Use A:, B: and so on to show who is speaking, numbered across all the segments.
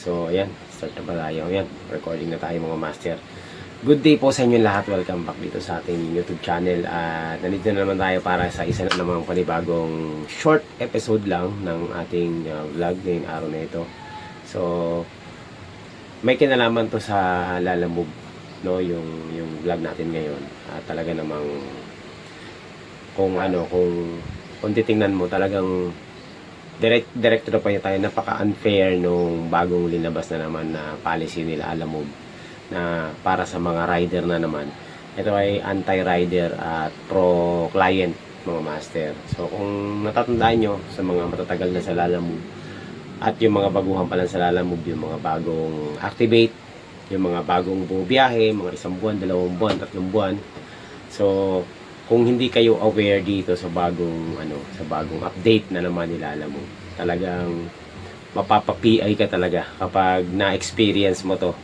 A: So, ayan. Start na ba tayo? Ayan. Recording na tayo mga master. Good day po sa inyo lahat. Welcome back dito sa ating YouTube channel. At nandito na naman tayo para sa isa na namang panibagong short episode lang ng ating uh, vlog ngayong araw na ito. So, may kinalaman to sa Lalamove, no? Yung, yung vlog natin ngayon. At talaga namang kung ano, kung, kung titingnan mo talagang direct director pa niya tayo napaka-unfair nung bagong linabas na naman na policy nila alam mo na para sa mga rider na naman. Ito ay anti-rider at pro-client mga master. So kung natatandaan nyo sa mga matatagal na sa Lalamove at yung mga baguhan pa lang sa Lalamove yung mga bagong activate yung mga bagong bumiyahe mga isang buwan, dalawang buwan, tatlong buwan. So kung hindi kayo aware dito sa bagong ano sa bagong update na naman nila alam mo talagang mapapa-PI ka talaga kapag na-experience mo to.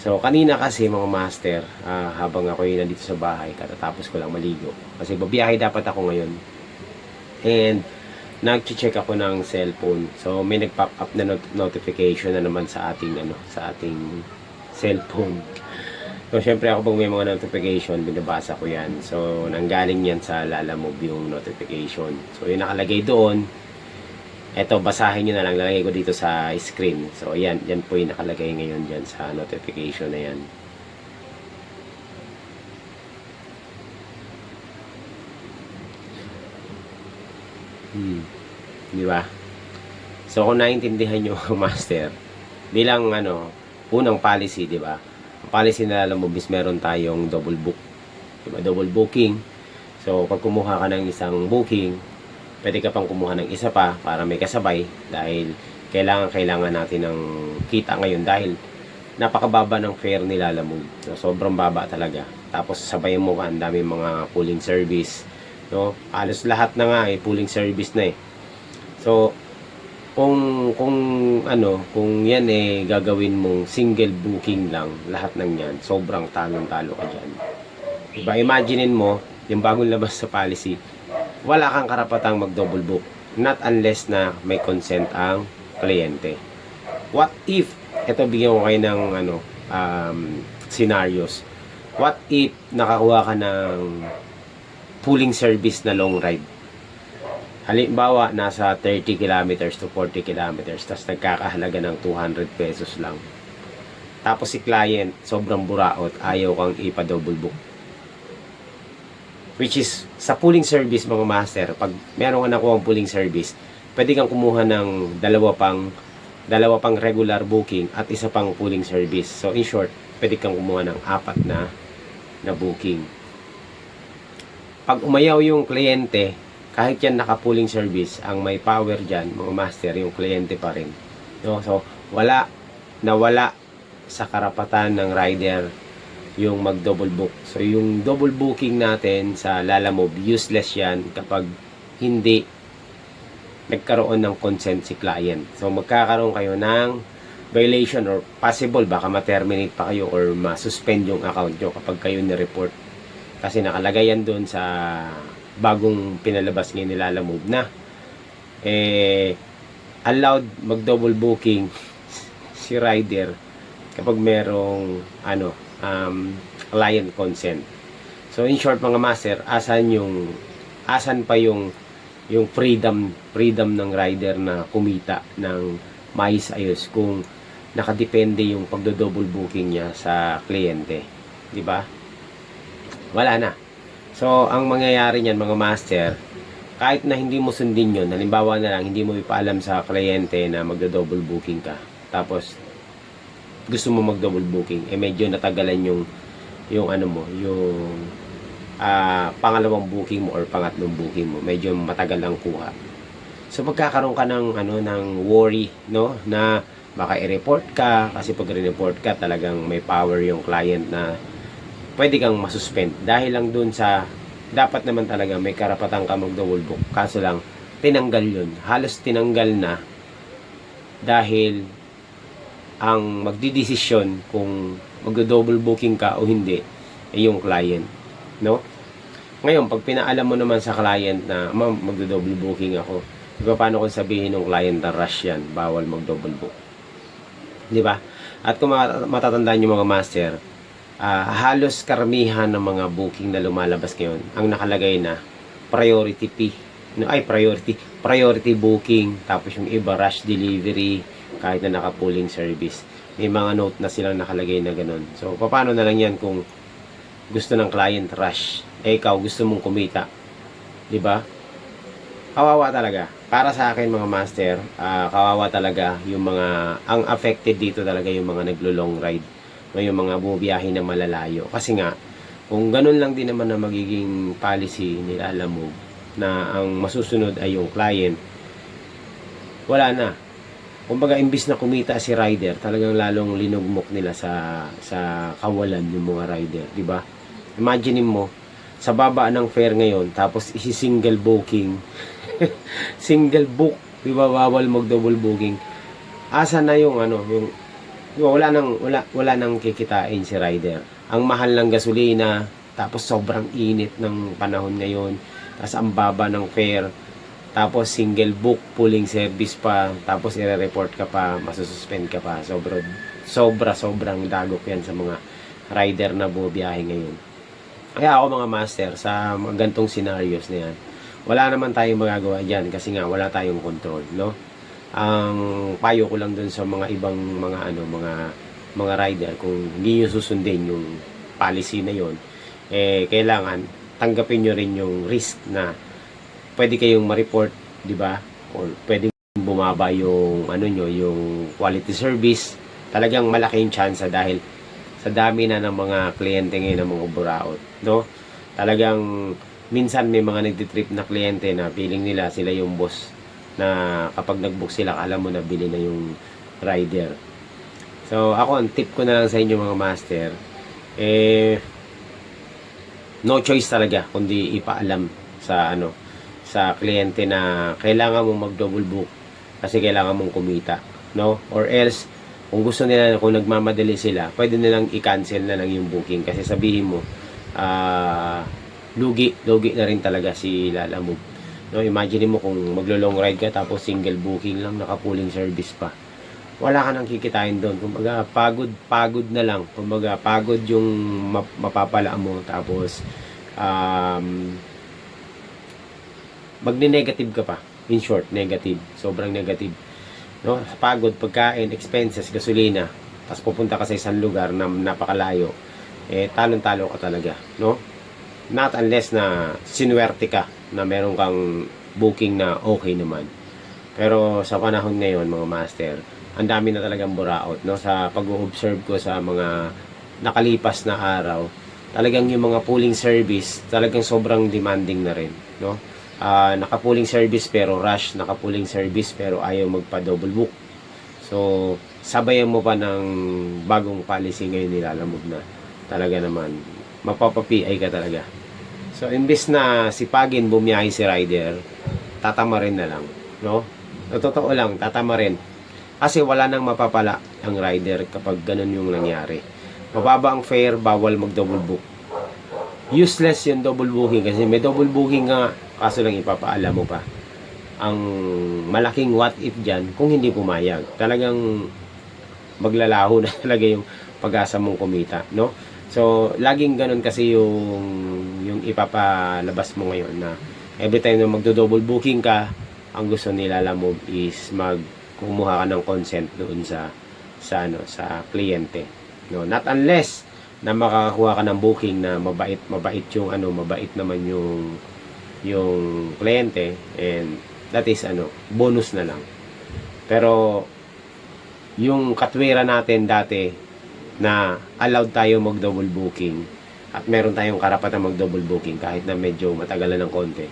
A: So kanina kasi mga master ah, habang ako yung nandito sa bahay katatapos ko lang maligo. Kasi babiyahe dapat ako ngayon. And nag-check ako ng cellphone. So may nag-pop up na not- notification na naman sa ating ano sa ating cellphone So, syempre ako pag may mga notification, binabasa ko yan. So, nanggaling yan sa Lalamove yung notification. So, yung nakalagay doon, eto, basahin nyo na lang. Lalagay ko dito sa screen. So, yan. Yan po yung nakalagay ngayon dyan sa notification na yan. Hmm. Di ba? So, kung naintindihan nyo, master, bilang ano, unang policy, di ba? Policy na alam mo, bis meron tayong double book. Diba? Double booking. So, pag kumuha ka ng isang booking, pwede ka pang kumuha ng isa pa para may kasabay dahil kailangan kailangan natin ng kita ngayon dahil napakababa ng fare nila alam mo. So, sobrang baba talaga. Tapos sabay mo ang dami mga pooling service. No? Halos lahat na nga eh, pooling service na eh. So, kung kung ano, kung yan eh gagawin mong single booking lang lahat ng yan, sobrang talong-talo ka diyan. Diba? Imaginein mo, yung bagong labas sa policy, wala kang karapatang mag-double book. Not unless na may consent ang kliyente. What if, ito bigyan ko kayo ng ano, um, scenarios. What if nakakuha ka ng pooling service na long ride? Halimbawa, nasa 30 kilometers to 40 kilometers, tapos nagkakahalaga ng 200 pesos lang. Tapos si client, sobrang buraot, ayaw kang ipa-double book. Which is, sa pooling service, mga master, pag meron ka nakuha ang pooling service, pwede kang kumuha ng dalawa pang dalawa pang regular booking at isa pang pooling service. So, in short, pwede kang kumuha ng apat na na booking. Pag umayaw yung kliyente, kahit yan naka-pooling service, ang may power dyan, mga master, yung kliyente pa rin. No? So, wala, nawala sa karapatan ng rider yung mag-double book. So, yung double booking natin sa Lalamove, useless yan kapag hindi nagkaroon ng consent si client. So, magkakaroon kayo ng violation or possible, baka ma-terminate pa kayo or ma-suspend yung account nyo kapag kayo ni-report. Kasi nakalagay yan doon sa bagong pinalabas ngayon nila Lalamove na eh allowed mag double booking si rider kapag merong ano um, client consent. So in short mga master, asan yung asan pa yung yung freedom freedom ng rider na kumita ng mais ayos kung nakadepende yung pagdo-double booking niya sa kliyente, di ba? Wala na. So, ang mangyayari niyan mga master, kahit na hindi mo sundin yun, halimbawa na lang, hindi mo ipaalam sa kliyente na magdo-double booking ka. Tapos, gusto mo mag-double booking, eh medyo natagalan yung, yung ano mo, yung ah, pangalawang booking mo or pangatlong booking mo. Medyo matagal ang kuha. So, magkakaroon ka ng, ano, ng worry, no? Na baka i-report ka, kasi pag i-report ka, talagang may power yung client na pwede kang masuspend dahil lang dun sa dapat naman talaga may karapatan ka mag double book. Kaso lang tinanggal yun. Halos tinanggal na dahil ang magdidesisyon kung magdo-double booking ka o hindi ay yung client no? Ngayon pag pinaalam mo naman sa client na ma'am magdo-double booking ako di ba paano kung sabihin ng client na rush yan bawal mag-double book? Di ba? At kung mat- matatandaan yung mga master, ah, halos karamihan ng mga booking na lumalabas ngayon, ang nakalagay na priority P. No, ay, priority. Priority booking. Tapos yung iba, rush delivery. Kahit na naka-pooling service. May mga note na silang nakalagay na ganun. So, paano na lang yan kung gusto ng client rush? Eh, ikaw, gusto mong kumita. Di ba? Kawawa talaga. Para sa akin, mga master, ah, kawawa talaga yung mga, ang affected dito talaga yung mga naglo-long ride. No, yung mga bumiyahe na malalayo. Kasi nga, kung ganun lang din naman na magiging policy nila, mo, na ang masusunod ay yung client, wala na. Kumbaga, imbis na kumita si rider, talagang lalong linugmok nila sa sa kawalan yung mga rider, di ba? Imagine mo, sa baba ng fare ngayon, tapos isi-single booking, single book, di ba, bawal mag-double booking. Asa na yung ano, yung wala nang wala wala nang kikitain si rider. Ang mahal ng gasolina, tapos sobrang init ng panahon ngayon, tapos ang baba ng fare, tapos single book pulling service pa, tapos ire-report ka pa, masususpend ka pa. Sobra sobra sobrang dagok 'yan sa mga rider na bubiyahe ngayon. Kaya ako mga master sa gantong scenarios na yan, wala naman tayong magagawa diyan kasi nga wala tayong control, no? Ang payo ko lang dun sa mga ibang mga ano, mga mga rider kung hindi nyo susundin yung policy na yon eh kailangan tanggapin nyo rin yung risk na pwede kayong ma-report, di ba? Or pwede bumaba yung ano nyo, yung quality service. Talagang malaking chance dahil sa dami na ng mga kliyente ngayon ng mga buraot, no? Talagang minsan may mga nagtitrip na kliyente na feeling nila sila yung boss na kapag nag-book sila, alam mo na bili na yung rider. So, ako, ang tip ko na lang sa inyo mga master, eh, no choice talaga kundi ipaalam sa ano sa kliyente na kailangan mong mag-double book kasi kailangan mong kumita, no? Or else kung gusto nila kung nagmamadali sila, pwede nilang i-cancel na lang yung booking kasi sabihin mo ah lugi, lugi na rin talaga si Lala Move. No, imagine mo kung maglo-long ride ka tapos single booking lang, naka-pooling service pa. Wala ka nang kikitain doon. Kumbaga, pagod, pagod na lang. Kumbaga, pagod yung map- mapapala mo. Tapos, um, magne-negative ka pa. In short, negative. Sobrang negative. No? Pagod, pagkain, expenses, gasolina. Tapos pupunta ka sa isang lugar na napakalayo. Eh, talon-talo ka talaga. No? Not unless na sinuwerte ka na meron kang booking na okay naman. Pero sa panahon ngayon, mga master, ang dami na talagang buraot. No? Sa pag-observe ko sa mga nakalipas na araw, talagang yung mga pooling service, talagang sobrang demanding na rin. No? Ah, naka-pooling service pero rush, naka-pooling service pero ayaw magpa-double book. So, sabayan mo pa ng bagong policy ngayon nilalamog na talaga naman mapapapi ka talaga. So, imbis na sipagin bumiyahe si rider, tatama rin na lang. No? No, totoo lang, tatama rin. Kasi wala nang mapapala ang rider kapag ganun yung nangyari. Mababa ang fare, bawal mag-double book. Useless yung double booking kasi may double booking nga kaso lang ipapaalam mo pa. Ang malaking what if dyan kung hindi pumayag. Talagang maglalaho na talaga yung pag-asa mong kumita, no? So, laging ganun kasi yung yung ipapalabas mo ngayon na every time na magdo-double booking ka, ang gusto nila mo is mag kumuha ka ng consent doon sa sa ano sa kliyente. No, not unless na makakakuha ka ng booking na mabait mabait yung ano mabait naman yung yung kliyente and that is ano bonus na lang. Pero yung katwira natin dati na allowed tayo mag double booking. At meron tayong karapatan mag double booking kahit na medyo matagalan ng konti.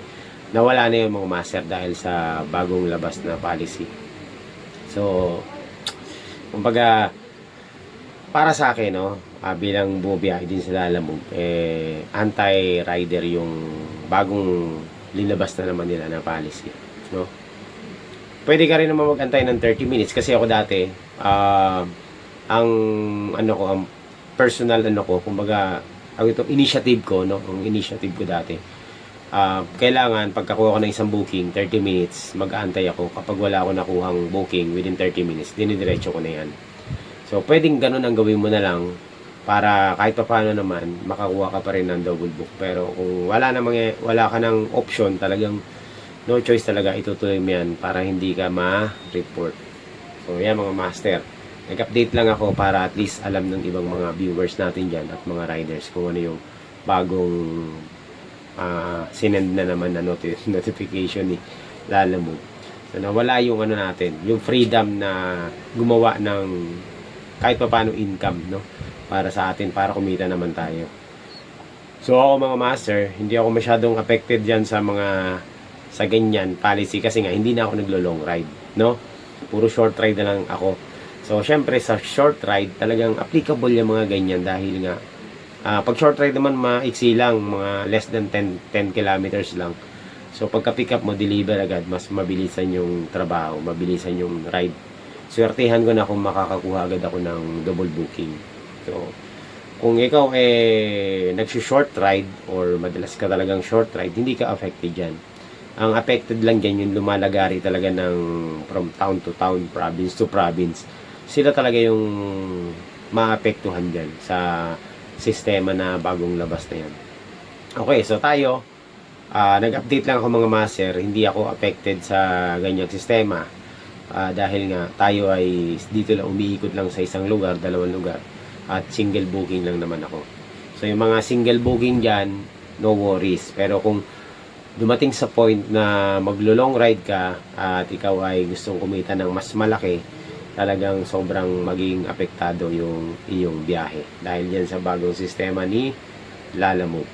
A: Nawala na yung mga master dahil sa bagong labas na policy. So kumbaga para sa akin no ah, bilang bumiyahe din sa Lalamove eh anti-rider yung bagong linabas na naman nila na policy no? Pwede ka rin naman mag-antay ng 30 minutes kasi ako dati ah ang ano ko ang personal ano ko kumbaga ang ito initiative ko no ang initiative ko dati ah kailangan pagkakuha ko ng isang booking 30 minutes mag-aantay ako kapag wala ako nakuhang booking within 30 minutes dinidiretso ko na yan So, pwedeng ganun ang gawin mo na lang para kahit pa paano naman, makakuha ka pa rin ng double book. Pero kung wala namang, wala ka ng option, talagang no choice talaga, itutuloy mo yan para hindi ka ma-report. So, yan mga master. Nag-update lang ako para at least alam ng ibang mga viewers natin dyan at mga riders kung ano yung bagong ah sinend na naman na noti- notification ni Lalamove. So, nawala yung ano natin, yung freedom na gumawa ng kahit pa paano income, no? Para sa atin, para kumita naman tayo. So ako mga master, hindi ako masyadong affected dyan sa mga sa ganyan policy kasi nga hindi na ako naglo-long ride, no? Puro short ride na lang ako. So syempre sa short ride talagang applicable yung mga ganyan dahil nga ah, pag short ride naman maiksi lang, mga less than 10 10 kilometers lang. So pagka pick up mo, deliver agad, mas mabilisan yung trabaho, mabilisan yung ride. Swertihan ko na kung makakakuha agad ako ng double booking. So, kung ikaw eh nagsi-short ride or madalas ka talagang short ride, hindi ka affected dyan. Ang affected lang dyan yung lumalagari talaga ng from town to town, province to province. Sila talaga yung maapektuhan dyan sa sistema na bagong labas na yan. Okay, so tayo, ah, nag-update lang ako mga master, hindi ako affected sa ganyang sistema. Ah, dahil nga tayo ay dito lang umiikot lang sa isang lugar, dalawang lugar at single booking lang naman ako. So yung mga single booking diyan, no worries. Pero kung dumating sa point na maglo-long ride ka at ikaw ay gustong kumita ng mas malaki, talagang sobrang maging apektado yung iyong biyahe dahil yan sa bagong sistema ni Lalamove.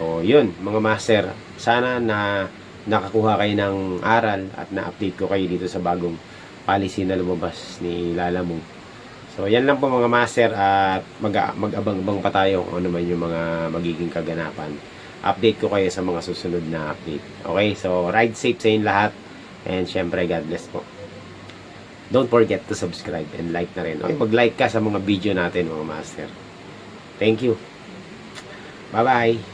A: So, yun, mga master. Sana na nakakuha kayo ng aral at na-update ko kayo dito sa bagong policy na lumabas ni Lalamove. So, yan lang po mga master at mag- mag-abang-abang pa tayo kung ano man yung mga magiging kaganapan. Update ko kayo sa mga susunod na update. Okay, so ride safe sa inyo lahat. And syempre, God bless po. Don't forget to subscribe and like na rin. Okay, mag-like ka sa mga video natin mga master. Thank you. Bye-bye.